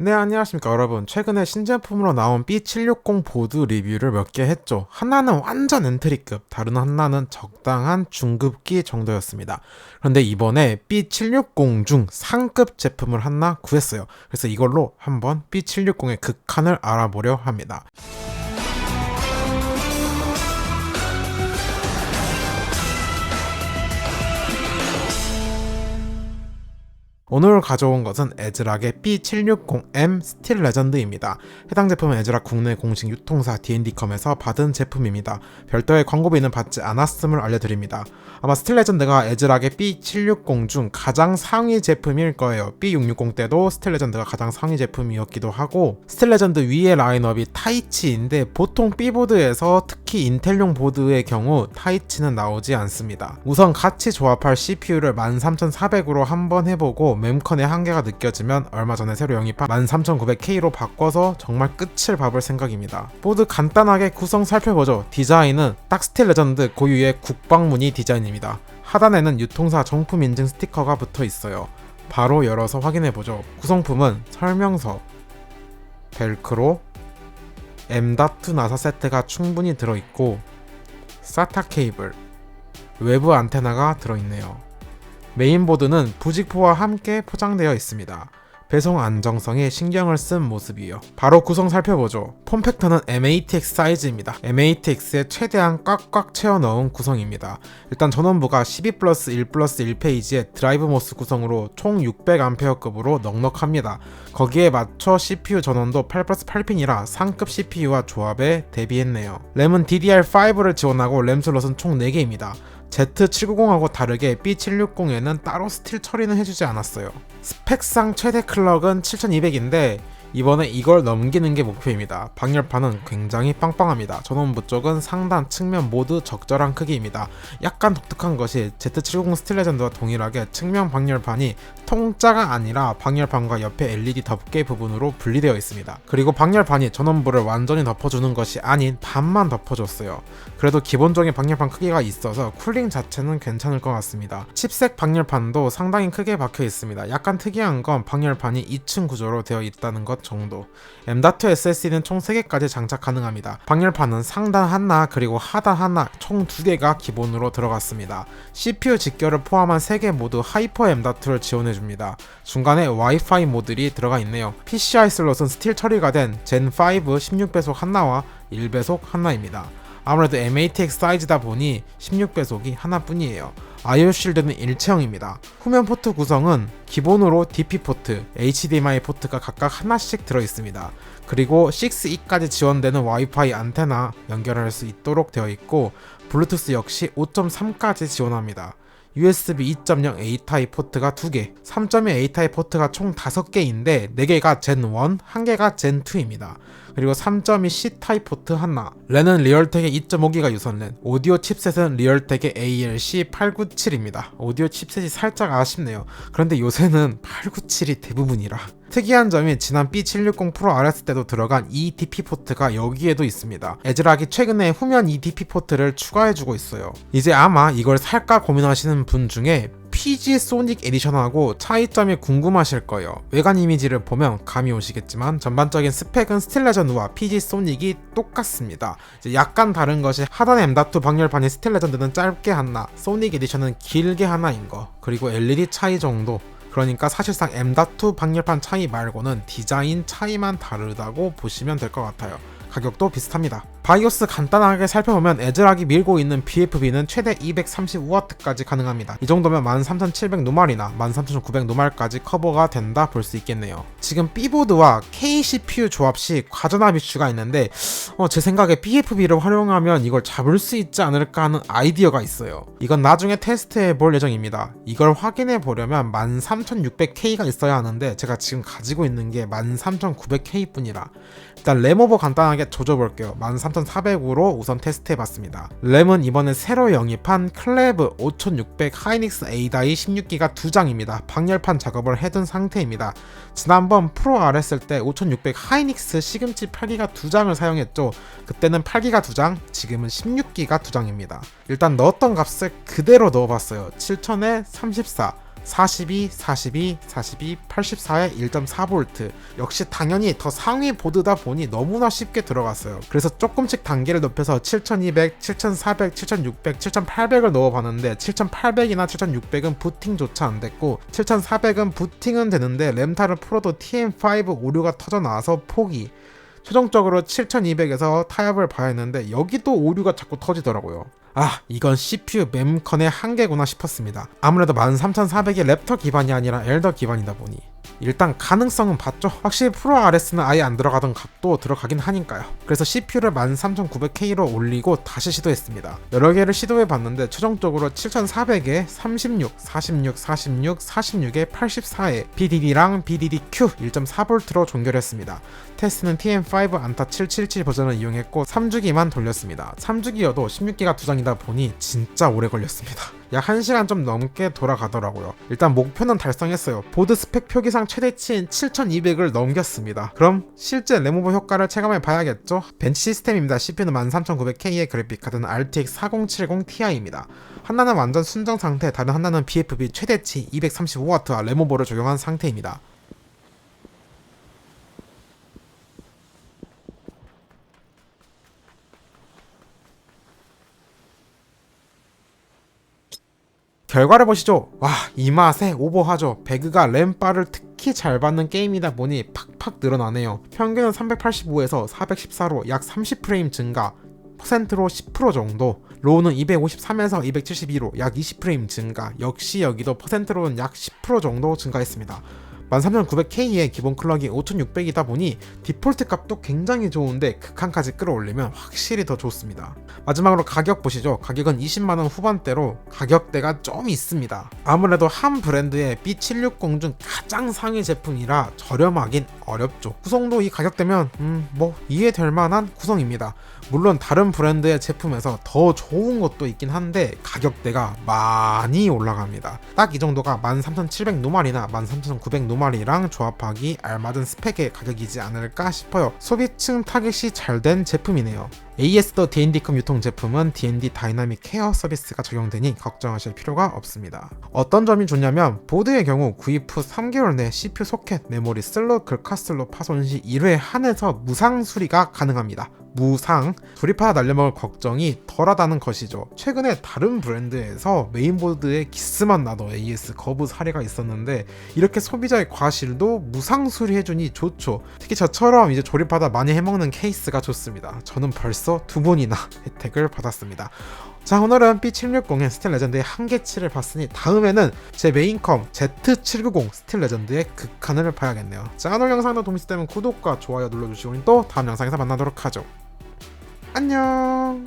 네, 안녕하십니까, 여러분. 최근에 신제품으로 나온 B760 보드 리뷰를 몇 개 했죠. 하나는 완전 엔트리급, 다른 하나는 적당한 중급기 정도였습니다. 그런데 이번에 B760 중 상급 제품을 하나 구했어요. 그래서 이걸로 한번 B760의 극한을 알아보려 합니다. 오늘 가져온 것은 에즈락의 B760M 스틸 레전드입니다. 해당 제품은 에즈락 국내 공식 유통사 D&D컴에서 받은 제품입니다. 별도의 광고비는 받지 않았음을 알려드립니다. 아마 스틸 레전드가 에즈락의 B760 중 가장 상위 제품일 거예요. B660 때도 스틸 레전드가 가장 상위 제품이었기도 하고 스틸 레전드 위의 라인업이 타이치인데 보통 B보드에서 특히 인텔용 보드의 경우 타이치는 나오지 않습니다. 우선 같이 조합할 CPU를 13400으로 한번 해보고 mem컨의 한계가 느껴지면 얼마 전에 새로 영입한 13900K로 바꿔서 정말 끝을 봐볼 생각입니다. 보드 간단하게 구성 살펴보죠. 디자인은 딱 스틸 레전드 고유의 국방무늬 디자인입니다. 하단에는 유통사 정품 인증 스티커가 붙어 있어요. 바로 열어서 확인해보죠. 구성품은 설명서, 벨크로, M.2 나사 세트가 충분히 들어있고 사타 케이블, 외부 안테나가 들어있네요. 메인보드는 부직포와 함께 포장되어 있습니다. 배송 안정성에 신경을 쓴 모습이요. 바로 구성 살펴보죠. 폼팩터는 MATX 사이즈입니다. MATX에 최대한 꽉꽉 채워 넣은 구성입니다. 일단 전원부가 12 플러스 1 플러스 1페이지의 드라이브 모스 구성으로 총 600A급으로 넉넉합니다. 거기에 맞춰 CPU 전원도 8 플러스 8핀이라 상급 CPU와 조합에 대비했네요. 램은 DDR5를 지원하고 램 슬롯은 총 4개입니다. Z790하고 다르게 B760에는 따로 스틸 처리는 해주지 않았어요. 스펙상 최대 클럭은 7200인데 이번에 이걸 넘기는 게 목표입니다. 방열판은 굉장히 빵빵합니다. 전원부 쪽은 상단, 측면 모두 적절한 크기입니다. 약간 독특한 것이 Z790 스틸레전드와 동일하게 측면 방열판이 통짜가 아니라 방열판과 옆에 LED 덮개 부분으로 분리되어 있습니다. 그리고 방열판이 전원부를 완전히 덮어주는 것이 아닌 반만 덮어줬어요. 그래도 기본적인 방열판 크기가 있어서 쿨링 자체는 괜찮을 것 같습니다. 칩색 방열판도 상당히 크게 박혀 있습니다. 약간 특이한 건 방열판이 2층 구조로 되어 있다는 것 정도. M.2 SSD는 총 3개까지 장착 가능합니다. 방열판은 상단 하나 그리고 하단 하나 총 2개가 기본으로 들어갔습니다. CPU 직결을 포함한 3개 모두 하이퍼 M.2를 지원해줍니다. 중간에 와이파이 모듈이 들어가 있네요. PCI 슬롯은 스틸 처리가 된 젠5 16배속 하나와 1배속 하나입니다. 아무래도 MATX 사이즈다 보니 16배속이 하나뿐이에요. 아이오 쉴드는 일체형입니다. 후면 포트 구성은 기본으로 DP 포트, HDMI 포트가 각각 하나씩 들어 있습니다. 그리고 6E까지 지원되는 와이파이 안테나 연결할 수 있도록 되어 있고 블루투스 역시 5.3까지 지원합니다. USB 2.0 A 타입 포트가 2개, 3.1 A 타입 포트가 총 5개인데 4개가 젠 1, 1개가 젠 2입니다. 그리고 3.2 C 타입 포트 하나. 랜은 리얼텍의 2.5기가 유선랜. 오디오 칩셋은 리얼텍의 ALC897입니다. 오디오 칩셋이 살짝 아쉽네요. 그런데 요새는 897이 대부분이라. 특이한 점이 지난 B760 프로 RS 때도 들어간 EDP 포트가 여기에도 있습니다. 에즈락이 최근에 후면 EDP 포트를 추가해주고 있어요. 이제 아마 이걸 살까 고민하시는 분 중에 PG 소닉 에디션하고 차이점이 궁금하실 거예요. 외관 이미지를 보면 감이 오시겠지만 전반적인 스펙은 스틸레전드와 PG 소닉이 똑같습니다. 약간 다른 것이 하단 M.2 방열판이 스틸레전드는 짧게 하나, 소닉 에디션은 길게 하나인 거, 그리고 LED 차이 정도 그러니까 사실상 M.2 방열판 차이 말고는 디자인 차이만 다르다고 보시면 될 것 같아요. 가격도 비슷합니다. 바이오스 간단하게 살펴보면 에즈락이 밀고 있는 BFB는 최대 235W까지 가능합니다. 이 정도면 13700 노말이나 13900 노말까지 커버가 된다 볼 수 있겠네요. 지금 B보드와 K CPU 조합 시 과전압 이슈가 있는데 어, 제 생각에 BFB를 활용하면 이걸 잡을 수 있지 않을까 하는 아이디어가 있어요. 이건 나중에 테스트해 볼 예정입니다. 이걸 확인해 보려면 13600K가 있어야 하는데 제가 지금 가지고 있는 게 13900K 뿐이라 일단 램오버 간단하게 조져볼게요. 13400으로 우선 테스트해봤습니다. 램은 이번에 새로 영입한 클레브 5600 하이닉스 A다이 16기가 2장입니다. 방열판 작업을 해둔 상태입니다. 지난번 프로 R 했을 때 5600 하이닉스 시금치 8기가 2장을 사용했죠. 그때는 8기가 2장, 지금은 16기가 2장입니다. 일단 넣었던 값을 그대로 넣어봤어요. 7000에 34, 42, 42, 42, 84에 1.4V. 역시 당연히 더 상위 보드다 보니 너무나 쉽게 들어갔어요. 그래서 조금씩 단계를 높여서 7200, 7400, 7600, 7800을 넣어봤는데 7800이나 7600은 부팅조차 안 됐고 7400은 부팅은 되는데 램타를 풀어도 TM5 오류가 터져 나와서 포기. 최종적으로 7200에서 타협을 봐야 했는데 여기도 오류가 자꾸 터지더라고요. 아 이건 CPU mem컨의 한계구나 싶었습니다. 아무래도 13400이 랩터 기반이 아니라 엘더 기반이다 보니 일단 가능성은 봤죠. 확실히 프로 RS는 아예 안 들어가던 값도 들어가긴 하니까요. 그래서 CPU를 13900K로 올리고 다시 시도했습니다. 여러 개를 시도해 봤는데 최종적으로 7400에 36, 46, 46, 46에 84에 BDD랑 BDDQ 1.4V로 종결했습니다. 테스트는 TM5 안타 777 버전을 이용했고 3주기만 돌렸습니다. 3주기여도 16기가 두 장이다 보니 진짜 오래 걸렸습니다. 약 1시간 좀 넘게 돌아가더라고요. 일단 목표는 달성했어요. 보드 스펙 표기상 최대치인 7200을 넘겼습니다. 그럼 실제 레모버 효과를 체감해 봐야겠죠? 벤치 시스템입니다. CPU는 13900K의 그래픽카드는 RTX 4070 Ti입니다. 하나는 완전 순정 상태, 다른 하나는 BFB 최대치 235W와 레모버를 적용한 상태입니다. 결과를 보시죠. 와, 이 맛에 오버하죠. 배그가 램바를 특히 잘 받는 게임이다 보니 팍팍 늘어나네요. 평균은 385에서 414로 약 30프레임 증가, 퍼센트로 10% 정도. 로우는 253에서 272로 약 20프레임 증가. 역시 여기도 퍼센트로는 약 10% 정도 증가했습니다. 13900K의 기본 클럭이 5600이다 보니 디폴트 값도 굉장히 좋은데 극한까지 끌어올리면 확실히 더 좋습니다. 마지막으로 가격 보시죠. 가격은 20만원 후반대로 가격대가 좀 있습니다. 아무래도 한 브랜드의 B760 중 가장 상위 제품이라 저렴하긴 어렵죠. 구성도 이 가격대면 음, 뭐 이해될 만한 구성입니다. 물론 다른 브랜드의 제품에서 더 좋은 것도 있긴 한데 가격대가 많이 올라갑니다. 딱 이 정도가 13,700 노말이나 13,900 노말 이랑 조합하기 알맞은 스펙의 가격이지 않을까 싶어요. 소비층 타겟이 잘 된 제품이네요. AS도 D&D컴 유통 제품은 D&D 다이나믹 케어 서비스가 적용되니 걱정하실 필요가 없습니다. 어떤 점이 좋냐면 보드의 경우 구입 후 3개월 내 CPU 소켓, 메모리 슬롯, 글카슬로 파손 시 1회 한해서 무상 수리가 가능합니다. 무상 조립하다 날려먹을 걱정이 덜하다는 것이죠. 최근에 다른 브랜드에서 메인보드에 기스만 나도 AS 거부 사례가 있었는데 이렇게 소비자의 과실도 무상 수리해주니 좋죠. 특히 저처럼 이제 조립하다 많이 해먹는 케이스가 좋습니다. 저는 벌써 두 번이나 혜택을 받았습니다. 자 오늘은 B760의 스틸 레전드의 한계치를 봤으니 다음에는 제 메인컴 Z790 스틸 레전드의 극한을 봐야겠네요. 자 오늘 영상도 도움이 됐다면 구독과 좋아요 눌러주시고 또 다음 영상에서 만나도록 하죠. 안녕